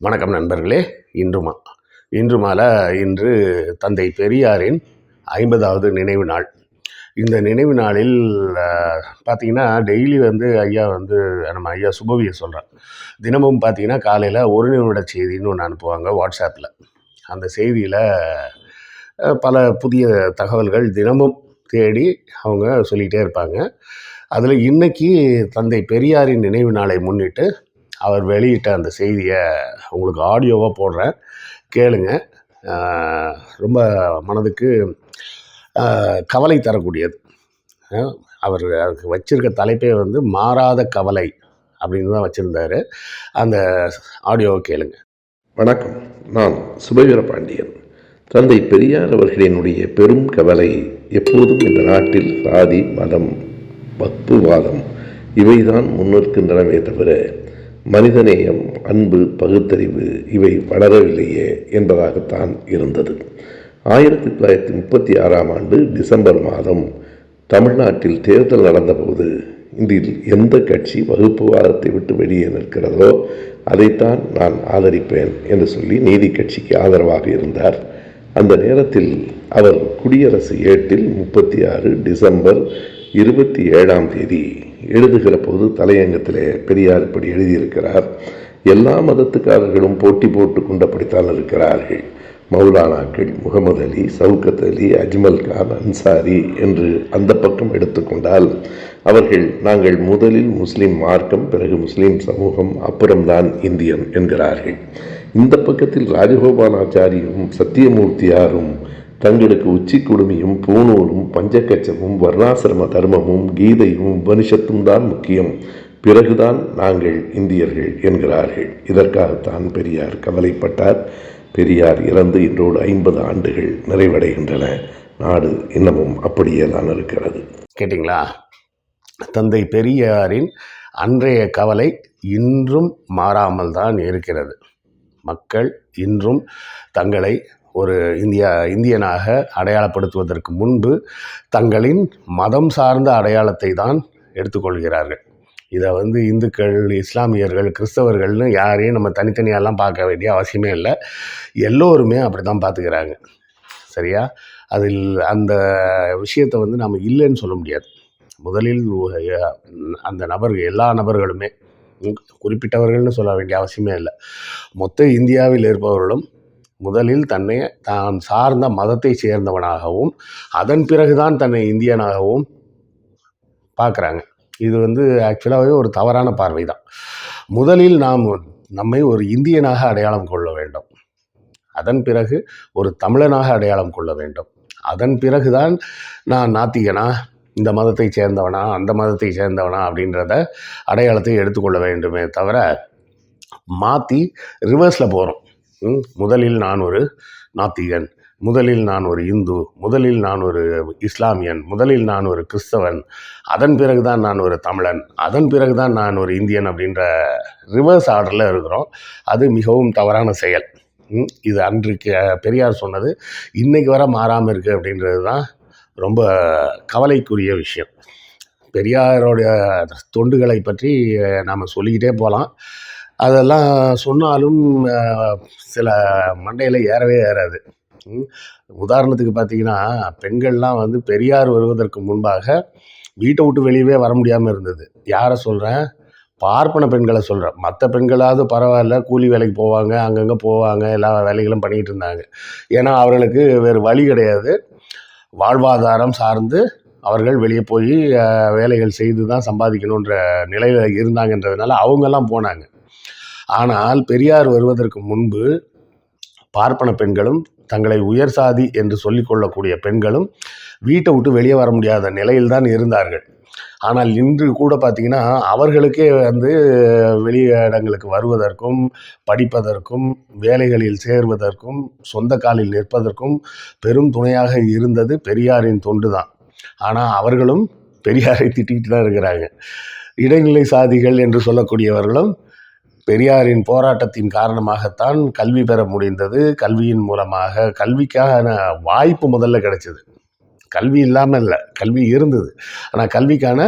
வணக்கம் நண்பர்களே. இன்றுமா இன்று மாலை இன்று தந்தை பெரியாரின் ஐம்பதாவது நினைவு நாள். இந்த நினைவு நாளில் பார்த்திங்கன்னா பார்த்தீங்கன்னா டெய்லி வந்து ஐயா வந்து நம்ம ஐயா சுபவியை சொல்கிறேன் தினமும் பார்த்தீங்கன்னா காலையில் ஒரு நிமிட செய்தின்னு ஒன்று அனுப்புவாங்க வாட்ஸ்அப்பில் அந்த செய்தியில் பல புதிய தகவல்கள் தினமும் தேடி அவங்க சொல்லிகிட்டே இருப்பாங்க. அதில் இன்றைக்கி தந்தை பெரியாரின் நினைவு நாளை முன்னிட்டு அவர் வெளியிட்ட அந்த செய்தியை உங்களுக்கு ஆடியோவாக போடுறேன். கேளுங்க. ரொம்ப மனதுக்கு கவலை தரக்கூடியது. அவர் அதுக்கு வச்சிருக்க தலைப்பே வந்து மாறாத கவலை அப்படின்னு தான் வச்சுருந்தாரு. அந்த ஆடியோவை கேளுங்க. வணக்கம். நான் சுபவீர பாண்டியன். தந்தை பெரியார் அவர்களினுடைய பெரும் கவலை எப்போதும் இந்த நாட்டில் சாதி மதம் வக்புவாதம் இவைதான் முன்னிற்கின்றனவே தவிர மனிதநேயம் அன்பு பகுத்தறிவு இவை வளரவில்லையே என்பதாகத்தான் இருந்தது. ஆயிரத்தி தொள்ளாயிரத்தி முப்பத்தி ஆறாம் ஆண்டு டிசம்பர் மாதம் தமிழ்நாட்டில் தேர்தல் நடந்தபோது இதில் எந்த கட்சி வகுப்புவாதத்தை விட்டு வெளியே நிற்கிறதோ அதைத்தான் நான் ஆதரிப்பேன் என்று சொல்லி நீதி கட்சிக்கு ஆதரவாக இருந்தார். அந்த நேரத்தில் அவர் குடியரசு ஏட்டில் முப்பத்தி ஆறு டிசம்பர் இருபத்தி ஏழாம் தேதி எழுதுகிற போது தலையங்கத்திலே பெரியார் இப்படி எழுதியிருக்கிறார் எல்லா மதத்துக்காரர்களும் போட்டி போட்டு கொண்டபடித்தான் இருக்கிறார்கள். மௌலானாக்கள் முகமது அலி சவுகத் அலி அஜ்மல் கான் அன்சாரி என்று அந்த பக்கம் எடுத்துக்கொண்டால் அவர்கள் நாங்கள் முதலில் முஸ்லீம் மார்க்கம் பிறகு முஸ்லீம் சமூகம் அப்புறம்தான் இந்தியன் என்கிறார்கள். இந்த பக்கத்தில் ராஜகோபாலாச்சாரியும் சத்தியமூர்த்தியாரும் தங்களுக்கு உச்சி குடுமியும் பூணூலும் பஞ்சக்கச்சமும் வர்ணாசிரம தர்மமும் கீதையும் உபனிஷத்தும் தான் முக்கியம். பிறகுதான் நாங்கள் இந்தியர்கள் என்கிறார்கள். இதற்காகத்தான் பெரியார் கவலைப்பட்டார். பெரியார் இறந்து இன்றோடு ஐம்பது ஆண்டுகள் நிறைவடைகின்றன. நாடு இன்னமும் அப்படியே தான் இருக்கிறது. கேட்டிங்களா? தந்தை பெரியாரின் அன்றைய கவலை இன்றும் மாறாமல் தான் இருக்கிறது. மக்கள் இன்றும் தங்களை ஒரு இந்தியா இந்தியனாக அடையாளப்படுத்துவதற்கு முன்பு தங்களின் மதம் சார்ந்த அடையாளத்தை தான் எடுத்துக்கொள்கிறார்கள். இதை வந்து இந்துக்கள் இஸ்லாமியர்கள் கிறிஸ்தவர்கள்னு யாரையும் நம்ம தனித்தனியாலாம் பார்க்க வேண்டிய அவசியமே இல்லை. எல்லோருமே அப்படி தான் பார்த்துக்கிறாங்க. சரியா? அதில் அந்த விஷயத்தை வந்து நம்ம இல்லைன்னு சொல்ல முடியாது. முதலில் அந்த நபர்கள் எல்லா நபர்களுமே குறிப்பிட்டவர்கள்னு சொல்ல வேண்டிய அவசியமே இல்லை. மொத்த இந்தியாவில் இருப்பவர்களும் முதலில் தன்னை தான் சார்ந்த மதத்தை சேர்ந்தவனாகவும் அதன் பிறகுதான் தன்னை இந்தியனாகவும் பார்க்குறாங்க. இது வந்து ஆக்சுவலாகவே ஒரு தவறான பார்வை தான் முதலில் நாம் நம்மை ஒரு இந்தியனாக அடையாளம் கொள்ள வேண்டும். அதன் பிறகு ஒரு தமிழனாக அடையாளம் கொள்ள வேண்டும். அதன் பிறகுதான் நான் நாத்திகனா இந்த மதத்தை சேர்ந்தவனா அந்த மதத்தை சேர்ந்தவனா அப்படின்றத அடையாளத்தை எடுத்துக்கொள்ள வேண்டுமே தவிர மாற்றி ரிவர்ஸில் போகிறோம் முதலில் நான் ஒரு நாத்திகன் முதலில் நான் ஒரு இந்து முதலில் நான் ஒரு இஸ்லாமியன் முதலில் நான் ஒரு கிறிஸ்தவன் அதன் பிறகு தான் நான் ஒரு தமிழன் அதன் பிறகு தான் நான் ஒரு இந்தியன் அப்படின்ற ரிவர்ஸ் ஆர்டரில் இருக்கிறோம். அது மிகவும் தவறான செயல். இது அன்றைக்கு பெரியார் சொன்னது இன்றைக்கு வர மாறாமல் இருக்குது அப்படின்றது தான் ரொம்ப கவலைக்குரிய விஷயம். பெரியாரோடைய தொண்டுகளை பற்றி நாம் சொல்லிக்கிட்டே போகலாம் அதெல்லாம் சொன்னாலும் சில மண்டையில் ஏறவே ஏறாது. உதாரணத்துக்கு பார்த்தீங்கன்னா பெண்கள்லாம் வந்து பெரியார் வருவதற்கு முன்பாக வீட்டை விட்டு வெளியவே வர முடியாமல் இருந்தது. யாரை சொல்கிறேன் பார்ப்பன பெண்களை சொல்கிறேன் மற்ற பெண்களாவது பரவாயில்ல கூலி வேலைக்கு போவாங்க அங்கங்கே போவாங்க எல்லா வேலைகளும் பண்ணிகிட்டு இருந்தாங்க. ஏன்னா அவர்களுக்கு வேறு வழி கிடையாது. வாழ்வாதாரம் சார்ந்து அவர்கள் வெளியே போய் வேலைகள் செய்து தான் சம்பாதிக்கணுன்ற நிலையில் இருந்தாங்கன்றதுனால அவங்கெல்லாம் போனாங்க. ஆனால் பெரியார் வருவதற்கு முன்பு பார்ப்பன பெண்களும் தங்களை உயர் சாதி என்று சொல்லிக்கொள்ளக்கூடிய பெண்களும் வீட்டை விட்டு வெளியே வர முடியாத நிலையில்தான் இருந்தார்கள். ஆனால் இன்று கூட பார்த்திங்கன்னா அவர்களுக்கே வந்து வெளியிடங்களுக்கு வருவதற்கும் படிப்பதற்கும் வேலைகளில் சேர்வதற்கும் சொந்த காலில் நிற்பதற்கும் பெரும் துணையாக இருந்தது பெரியாரின் தொண்டு தான். ஆனால் அவர்களும் பெரியாரை திட்டிகிட்டு தான் இருக்கிறாங்க. இடைநிலை சாதிகள் என்று சொல்லக்கூடியவர்களும் பெரியாரின் போராட்டத்தின் காரணமாகத்தான் கல்வி பெற முடிந்தது. கல்வியின் மூலமாக கல்விக்கான வாய்ப்பு முதல்ல கிடைச்சது. கல்வி இல்லாமல் இல்லை கல்வி இருந்தது. ஆனால் கல்விக்கான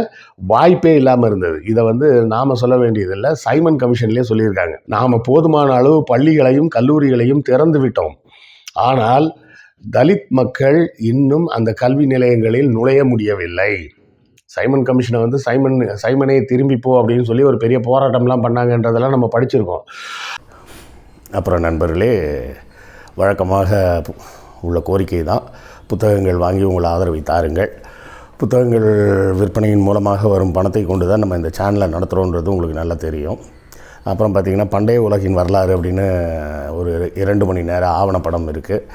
வாய்ப்பே இல்லாமல் இருந்தது. இதை வந்து நாம் சொல்ல வேண்டியதில்லை சைமன் கமிஷன்லேயே சொல்லியிருக்காங்க. நாம் போதுமான அளவு பள்ளிகளையும் கல்லூரிகளையும் திறந்து விட்டோம். ஆனால் தலித் மக்கள் இன்னும் அந்த கல்வி நிலையங்களில் நுழைய முடியவில்லை. சைமன் கமிஷனை வந்து சைமன் சைமனே திரும்பி போ அப்படின்னு சொல்லி ஒரு பெரிய போராட்டம்லாம் பண்ணாங்கன்றதெல்லாம் நம்ம படிச்சிருக்கோம். அப்புறம் நண்பர்களே வழக்கமாக உள்ள கோரிக்கை தான் புத்தகங்கள் வாங்கி உங்களை ஆதரவை தாருங்கள். புத்தகங்கள் விற்பனையின் மூலமாக வரும் பணத்தை கொண்டு தான் நம்ம இந்த சேனலை நடத்துகிறோன்றது உங்களுக்கு நல்லா தெரியும். அப்புறம் பார்த்திங்கன்னா பண்டைய உலகின் வரலாறு அப்படின்னு ஒரு இரண்டு மணி நேரம் ஆவணப்படம் இருக்குது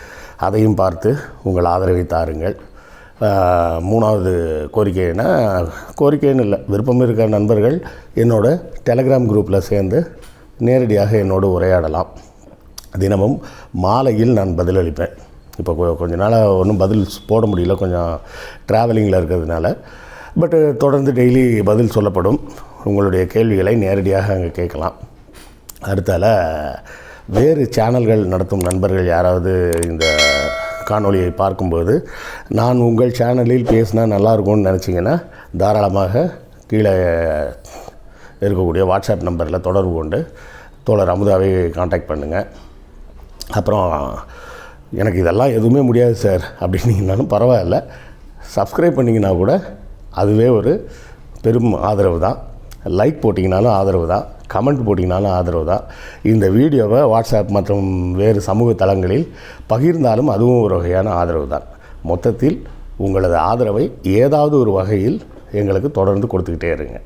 அதையும் பார்த்து உங்கள் ஆதரவை தாருங்கள். மூணாவது கோரிக்கைன்னா கோரிக்கைன்னு இல்லை. விருப்பம் இருக்கிற நண்பர்கள் என்னோட டெலகிராம் குரூப்பில் சேர்ந்து நேரடியாக என்னோடு உரையாடலாம். தினமும் மாலையில் நான் பதிலளிப்பேன் இப்போ கொஞ்ச நாளாக ஒன்றும் பதில் போட முடியல. கொஞ்சம் ட்ராவலிங்கில் இருக்கிறதுனால. பட்டு தொடர்ந்து டெய்லி பதில் சொல்லப்படும். உங்களுடைய கேள்விகளை நேரடியாக அங்கே கேட்கலாம். அடுத்தால வேறு சேனல்கள் நடத்தும் நண்பர்கள் யாராவது இந்த காணொலியை பார்க்கும்போது நான் உங்கள் சேனலில் பேசினா நல்லாயிருக்கும்னு நினச்சிங்கன்னா தாராளமாக கீழே இருக்கக்கூடிய வாட்ஸ்அப் நம்பரில் தொடர்பு கொண்டு தோழர் அமுதாவை காண்டாக்ட் பண்ணுங்கள் அப்புறம் எனக்கு இதெல்லாம் எதுவுமே முடியாது சார் அப்படின்னீங்கனாலும் பரவாயில்ல. சப்ஸ்கிரைப் பண்ணிங்கன்னா கூட அதுவே ஒரு பெரும் ஆதரவு தான். லைக் போட்டிங்கனாலும் ஆதரவு தான். கமெண்ட் போட்டிங்கனாலும் ஆதரவு தான். இந்த வீடியோவை வாட்ஸ்அப் மற்றும் வேறு சமூக தளங்களில் பகிர்ந்தாலும் அதுவும் ஒரு வகையான ஆதரவு தான். மொத்தத்தில் உங்களது ஆதரவை ஏதாவது ஒரு வகையில் எங்களுக்கு தொடர்ந்து கொடுத்துக்கிட்டே இருங்க.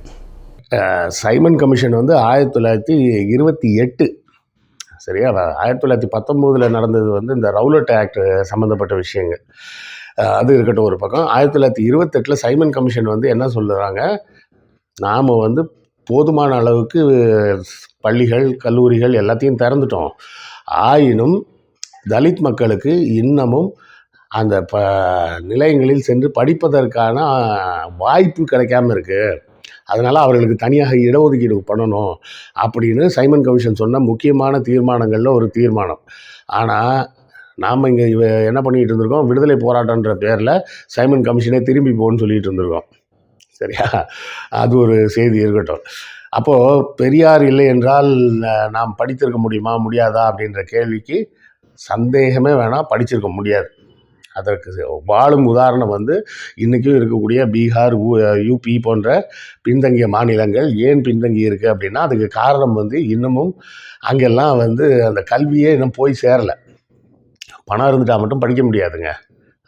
சைமன் கமிஷன் வந்து ஆயிரத்தி தொள்ளாயிரத்தி இருபத்தி எட்டு சரியா? ஆயிரத்தி தொள்ளாயிரத்தி பத்தொம்போதில் நடந்தது வந்து இந்த ரவுலட் ஆக்ட் சம்மந்தப்பட்ட விஷயங்கள். அது இருக்கட்டும் ஒரு பக்கம். ஆயிரத்தி தொள்ளாயிரத்தி இருபத்தெட்டில் சைமன் கமிஷன் வந்து என்ன சொல்லுறாங்க? நாம் வந்து போதுமான அளவுக்கு பள்ளிகள் கல்லூரிகள் எல்லாத்தையும் திறந்துட்டோம். ஆயினும் தலித் மக்களுக்கு இன்னமும் அந்த ப நிலையங்களில் சென்று படிப்பதற்கான வாய்ப்பு கிடைக்காம இருக்குது அதனால் அவர்களுக்கு தனியாக இடஒதுக்கீடு பண்ணணும் அப்படின்னு சைமன் கமிஷன் சொன்ன முக்கியமான தீர்மானங்களில் ஒரு தீர்மானம். ஆனால் நாம் இங்கே என்ன பண்ணிகிட்டு இருந்திருக்கோம்? விடுதலை போராட்டன்ற பேரில் சைமன் கமிஷனே திரும்பி போன்னு சொல்லிகிட்டு இருந்திருக்கோம். சரியா? அது ஒரு செய்தி இருக்கட்டும். அப்போது பெரியார் இல்லை என்றால் நாம் படித்திருக்க முடியுமா முடியாதா? அப்படின்ற கேள்விக்கு சந்தேகமே வேணாம் படிச்சிருக்க முடியாது. அதற்கு வாழும் உதாரணம் வந்து இன்றைக்கும் இருக்கக்கூடிய பீகார் யூபி போன்ற பின்தங்கிய மாநிலங்கள் ஏன் பின்தங்கி இருக்குது அப்படின்னா அதுக்கு காரணம் வந்து இன்னமும் அங்கெல்லாம் வந்து அந்த கல்வியே இன்னும் போய் சேரலை. பணம் இருந்துட்டால் மட்டும் படிக்க முடியாதுங்க.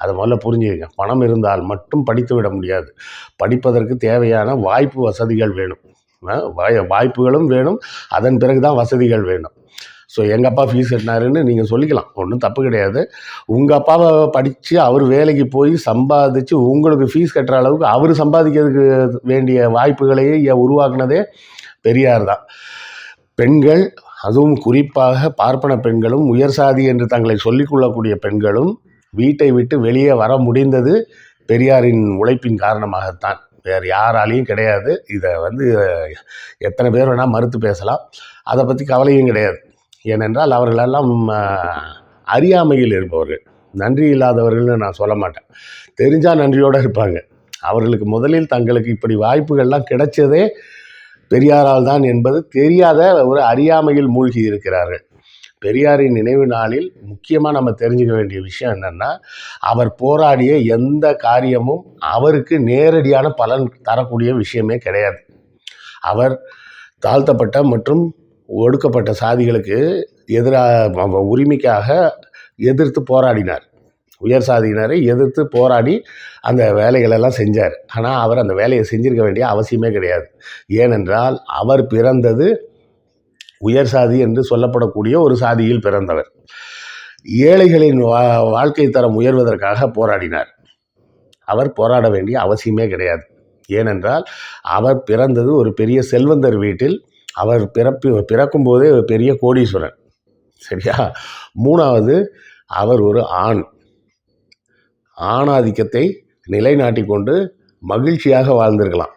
அதை முதல்ல புரிஞ்சுக்கங்க. பணம் இருந்தால் மட்டும் படித்து விட முடியாது. படிப்பதற்கு தேவையான வாய்ப்பு வசதிகள் வேணும். வாய்- வாய்ப்புகளும் வேணும். அதன் பிறகு தான் வசதிகள் வேணும். ஸோ எங்கள் அப்பா ஃபீஸ் கட்டினாருன்னு நீங்கள் சொல்லிக்கலாம். ஒன்றும் தப்பு கிடையாது. உங்கள் அப்பாவை படித்து அவர் வேலைக்கு போய் சம்பாதிச்சு உங்களுக்கு ஃபீஸ் கட்டுற அளவுக்கு அவர் சம்பாதிக்கிறதுக்கு வேண்டிய வாய்ப்புகளையே உருவாக்குனதே பெரியார் தான். பெண்கள் அதுவும் குறிப்பாக பார்ப்பன பெண்களும் உயர் சாதி என்று தங்களை சொல்லிக்கொள்ளக்கூடிய பெண்களும் வீட்டை விட்டு வெளியே வர முடிந்தது பெரியாரின் உழைப்பின் காரணமாகத்தான். வேறு யாராலையும் கிடையாது. இதை வந்து எத்தனை பேர் வேணால் மறுத்து பேசலாம். அதை பற்றி கவலையும் கிடையாது. ஏனென்றால் அவர்களெல்லாம் அறியாமையில் இருப்பவர்கள். நன்றி இல்லாதவர்கள்னு நான் சொல்ல மாட்டேன். தெரிஞ்சால் நன்றியோடு இருப்பாங்க. அவர்களுக்கு முதலில் தங்களுக்கு இப்படி வாய்ப்புகள்லாம் கிடைச்சதே பெரியாரால் தான் என்பது தெரியாத ஒரு அறியாமையில் மூழ்கி இருக்கிறார்கள். பெரியாரின் நினைவு நாளில் முக்கியமாக நம்ம தெரிஞ்சுக்க வேண்டிய விஷயம் என்னென்னா அவர் போராடிய எந்த காரியமும் அவருக்கு நேரடியான பலன் தரக்கூடிய விஷயமே கிடையாது. அவர் தாழ்த்தப்பட்ட மற்றும் ஒடுக்கப்பட்ட சாதிகளுக்கு எதிராக உரிமைக்காக எதிர்த்து போராடினார். உயர் சாதியினரை எதிர்த்து போராடி அந்த வேலைகளெல்லாம் செஞ்சார். ஆனால் அவர் அந்த வேலையை செஞ்சிருக்க வேண்டிய அவசியமே கிடையாது. ஏனென்றால் அவர் பிறந்தது உயர் சாதி என்று சொல்லப்படக்கூடிய ஒரு சாதியில் பிறந்தவர். ஏழைகளின் வா வாழ்க்கை தரம் உயர்வதற்காக போராடினார். அவர் போராட வேண்டிய அவசியமே கிடையாது. ஏனென்றால் அவர் பிறந்தது ஒரு பெரிய செல்வந்தர் வீட்டில் அவர் பிறப்பி பிறக்கும்போதே ஒரு பெரிய கோடீஸ்வரன் சரியா? மூணாவது அவர் ஒரு ஆண். ஆணாதிக்கத்தை நிலைநாட்டி கொண்டு மகிழ்ச்சியாக வாழ்ந்திருக்கலாம்.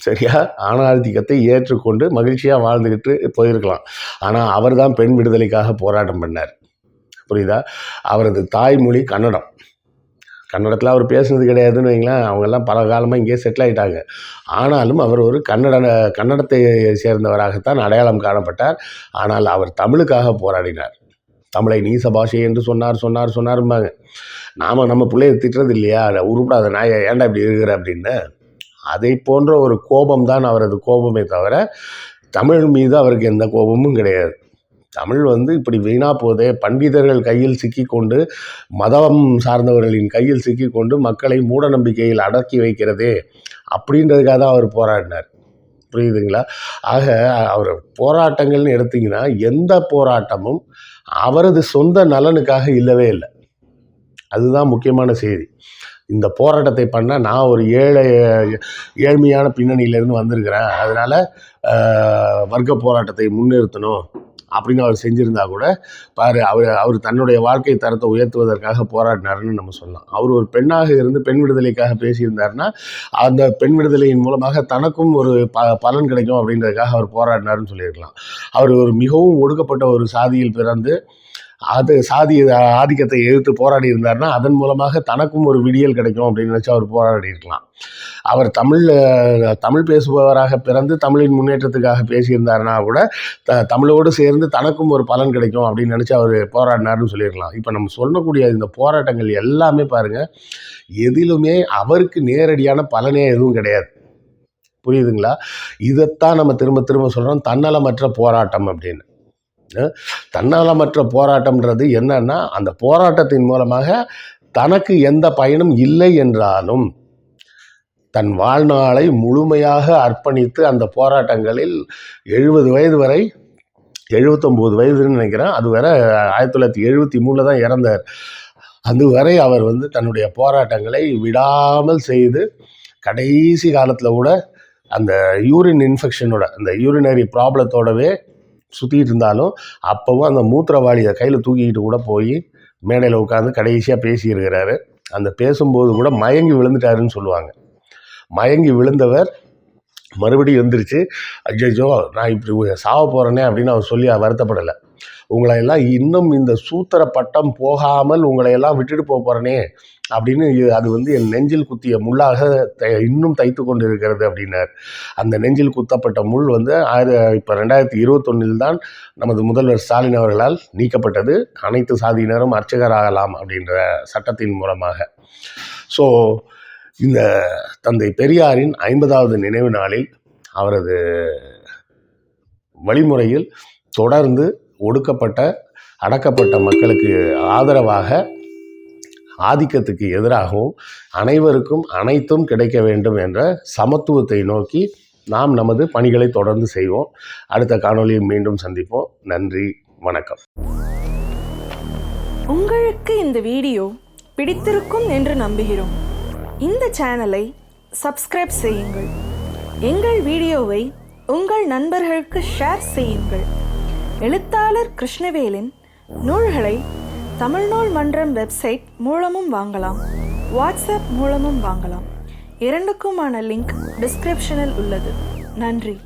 சரியா? ஆணாதிக்கத்தை ஏற்றுக்கொண்டு மகிழ்ச்சியாக வாழ்ந்துக்கிட்டு போயிருக்கலாம். ஆனால் அவர் தான் பெண் விடுதலைக்காக போராட்டம் பண்ணார். புரியுதா? அவரது தாய்மொழி கன்னடம். கன்னடத்தில் அவர் பேசுனது கிடையாதுன்னு வைங்களேன் அவங்கெல்லாம் பல காலமாக இங்கேயே செட்டில் ஆகிட்டாங்க ஆனாலும் அவர் ஒரு கன்னட கன்னடத்தை சேர்ந்தவராகத்தான் அடையாளம் காணப்பட்டார். ஆனால் அவர் தமிழுக்காக போராடினார். தமிழை நீச பாஷை என்று சொன்னார் சொன்னார் சொன்னாரும்பாங்க. நாம் நம்ம பிள்ளைய திட்டுறது இல்லையா? உருப்படாத நாயை ஏன்டா இப்படி இருக்கிற அப்படின்னு? அதை போன்ற ஒரு கோபம் தான் அவரது கோபமே தவிர தமிழ் மீது அவருக்கு எந்த கோபமும் கிடையாது. தமிழ் வந்து இப்படி வீணா போதே பண்டிதர்கள் கையில் சிக்கிக்கொண்டு மதம் சார்ந்தவர்களின் கையில் சிக்கிக்கொண்டு மக்களை மூட நம்பிக்கையில் அடக்கி வைக்கிறதே அப்படின்றதுக்காக தான் அவர் போராடினார். புரியுதுங்களா? ஆக அவர் போராட்டங்கள்னு எடுத்தீங்கன்னா எந்த போராட்டமும் அவரது சொந்த நலனுக்காக இல்லவே இல்லை. அதுதான் முக்கியமான செய்தி. இந்த போராட்டத்தை பண்ண நான் ஒரு ஏழை ஏழ்மையான பின்னணியிலேருந்து வந்திருக்கிறேன். அதனால் வர்க்க போராட்டத்தை முன்னிறுத்தணும் அப்படின்னு அவர் செஞ்சுருந்தா கூட பாரு அவர் அவர் தன்னுடைய வாழ்க்கை தரத்தை உயர்த்துவதற்காக போராடினாருன்னு நம்ம சொல்லலாம். அவர் ஒரு பெண்ணாக இருந்து பெண் விடுதலைக்காக பேசியிருந்தாருன்னா அந்த பெண் விடுதலையின் மூலமாக தனக்கும் ஒரு ப பலன் கிடைக்கும் அப்படின்றதுக்காக அவர் போராடினாருன்னு சொல்லியிருக்கலாம். அவர் ஒரு மிகவும் ஒடுக்கப்பட்ட ஒரு சாதியில் பிறந்து அது சாதி ஆதிக்கத்தை எதிர்த்து போராடி இருந்தார்னா அதன் மூலமாக தனக்கும் ஒரு விடியல் கிடைக்கும் அப்படின்னு நினச்சி அவர் போராடி இருக்கலாம். அவர் தமிழில் தமிழ் பேசுபவராக பிறந்து தமிழின் முன்னேற்றத்துக்காக பேசியிருந்தாருனா கூட த தமிழோடு சேர்ந்து தனக்கும் ஒரு பலன் கிடைக்கும் அப்படின்னு நினச்சி அவர் போராடினாருன்னு சொல்லியிருக்கலாம். இப்போ நம்ம சொல்லக்கூடிய இந்த போராட்டங்கள் எல்லாமே பாருங்கள் எதிலுமே அவருக்கு நேரடியான பலனே எதுவும் கிடையாது. புரியுதுங்களா? இதைத்தான் நம்ம திரும்ப திரும்ப சொல்கிறோம் தன்னலமற்ற போராட்டம் அப்படின்னு. தன்னலமற்ற போராட்டம்ன்றது என்னன்னா அந்த போராட்டத்தின் மூலமாக தனக்கு எந்த பயனும் இல்லை என்றாலும் தன் வாழ்நாளை முழுமையாக அர்ப்பணித்து அந்த போராட்டங்களில் எழுபது வயது வரை எழுபத்தொம்போது வயதுன்னு நினைக்கிறேன். அது வரை ஆயிரத்தி தொள்ளாயிரத்தி எழுபத்தி மூணில் தான் இறந்தார். அதுவரை அவர் வந்து தன்னுடைய போராட்டங்களை விடாமல் செய்து கடைசி காலத்தில் கூட அந்த யூரின் இன்ஃபெக்ஷனோட அந்த யூரினரி ப்ராப்ளத்தோடவே சுற்றிட்டு இருந்தாலும் அப்போவும் அந்த மூத்திரவாளியை கையில் தூக்கிக்கிட்டு கூட போய் மேடையில் உட்காந்து கடைசியாக பேசியிருக்கிறாரு. அந்த பேசும்போது கூட மயங்கி விழுந்துட்டாருன்னு சொல்லுவாங்க. மயங்கி விழுந்தவர் மறுபடியும் எழுந்திரிச்சு அஜய்ஜோ நான் இப்படி சாவ போகிறேனே அப்படின்னு அவர் சொல்லி வருத்தப்படலை. உங்களை எல்லாம் இன்னும் இந்த சூத்திர பட்டம் போகாமல் உங்களை எல்லாம் விட்டுட்டு போக அப்படின்னு அது வந்து என் நெஞ்சில் குத்திய முள்ளாக இன்னும் தைத்து கொண்டு இருக்கிறது அப்படின்னார். அந்த நெஞ்சில் குத்தப்பட்ட முள் வந்து ஆயிர இப்போ ரெண்டாயிரத்தி இருபத்தொன்னில் தான் நமது முதல்வர் ஸ்டாலின் அவர்களால் நீக்கப்பட்டது. அனைத்து சாதியினரும் அர்ச்சகராகலாம் அப்படின்ற சட்டத்தின் மூலமாக. ஸோ இந்த தந்தை பெரியாரின் ஐம்பதாவது நினைவு நாளில் அவரது வழிமுறையில் தொடர்ந்து ஒடுக்கப்பட்ட அடக்கப்பட்ட மக்களுக்கு ஆதரவாக ஆதிக்கத்துக்கு எதிராகவும் அனைவருக்கும் அனைத்தும் கிடைக்க வேண்டும் என்ற சமத்துவத்தை நோக்கி நாம் நமது பணிகளை தொடர்ந்து செய்வோம். அடுத்த காணொளியில் மீண்டும் சந்திப்போம். நன்றி வணக்கம். உங்களுக்கு இந்த வீடியோ பிடித்திருக்கும் என்று நம்புகிறோம். இந்த சேனலை சப்ஸ்கிரைப் செய்யுங்கள். எங்கள் வீடியோவை உங்கள் நண்பர்களுக்கு ஷேர் செய்யுங்கள். எழுத்தாளர் கிருஷ்ணவேலின் நூல்களை தமிழ்நூல் மன்றம் வெப்சைட் மூலமும் வாங்கலாம். வாட்ஸ்அப் மூலமும் வாங்கலாம். இரண்டுக்குமான லிங்க் டிஸ்கிரிப்ஷனில் உள்ளது. நன்றி.